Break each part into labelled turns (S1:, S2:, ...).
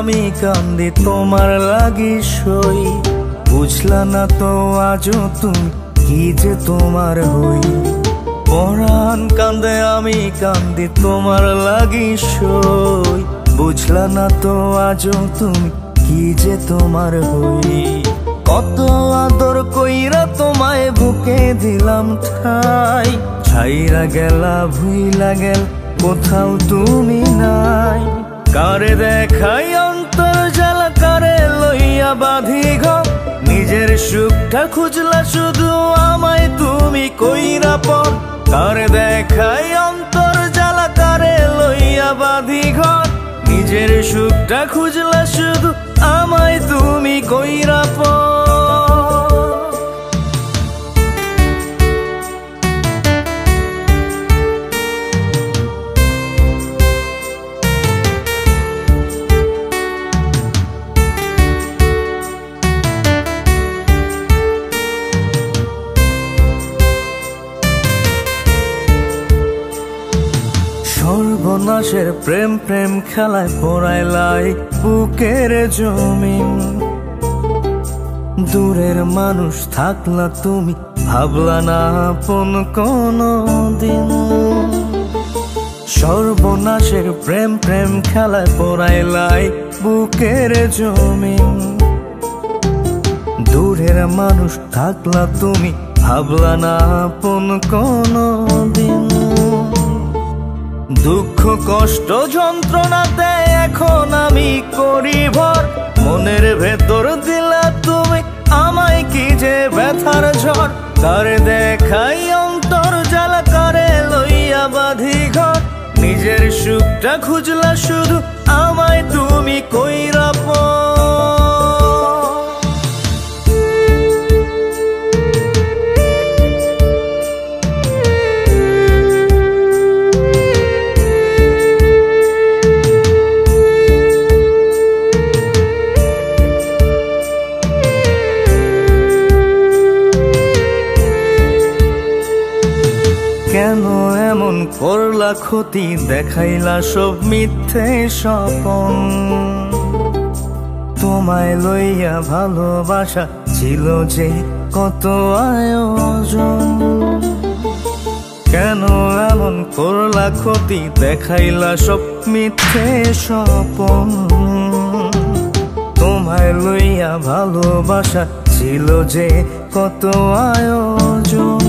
S1: আমি কান্দি, তোমার লাগি সই। বুঝলা না তো আজও তুমি কি যে তোমার হই। পরাণ কান্দে আমি কান্দি, তোমার লাগি সই। বুঝলা না তো আজও তুমি কি যে তোমার হই। কত আদর কইরা তোমায় বুকে দিলাম ঠাই। ছাইরা গেলা, ভুইলা গেল, কোথাও তুমি নাই। কারে দেখাই সুখটা খুঁজলা শুধু আমায়, তুমি কইরা পর। তার দেখাই অন্তর জ্বালা, তারে লইয়া বাঁধি ঘর। নিজের সুখটা খুঁজলা সর্বনাশের প্রেম প্রেম খেলায় পড়াইলাই বুকের জমিন। দূরের মানুষ থাকলা তুমি, ভাবলা না আপন কোনো দিন সর্বনাশের প্রেম প্রেম খেলায় পড়াইলাই বুকের জমিন। দূরের মানুষ থাকলা তুমি, ভাবলা না আপন কোনো দিন দুঃখ, কষ্ট, যন্ত্রণাতে এখন আমি করি ভর মনের ভেতর দিলা তুমি আমায় কি যে ব্যথার ঝড়? তার দেখাই অন্তর জ্বালা করে লইয়া বাঁধি ঘর। নিজের সুখটা খুঁজলা শুধু আমায় তুমি কইরা করলা ক্ষতি, দেখাইলা সব মিথ্যে স্বপন। তোমায় লইয়া ভালোবাসা ছিল যে কত আয়োজন। কেন এমন করলা ক্ষতি, দেখাইলা সব মিথ্যে স্বপন। তোমায় লইয়া ভালোবাসা ছিল যে কত আয়োজন।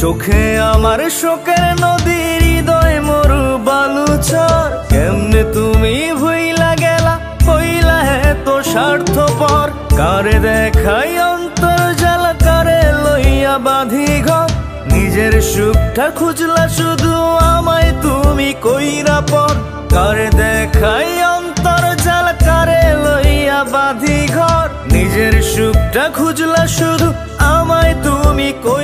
S1: চোখে আমার শোকের নদী হৃদয় মরু বালুচর। কেমনে তুমি ভুইলা গেলা হইলা এত স্বার্থপর। কারে দেখাই অন্তর জ্বালা কারে লইয়া বাঁধি ঘর। নিজের সুখটা খুঁজলা শুধু আমায়, তুমি কইরা পর। কারে দেখাই অন্তর জ্বালা কারে লইয়া বাঁধি ঘর। নিজের সুখটা খুঁজলা শুধু আমায়, তুমি কই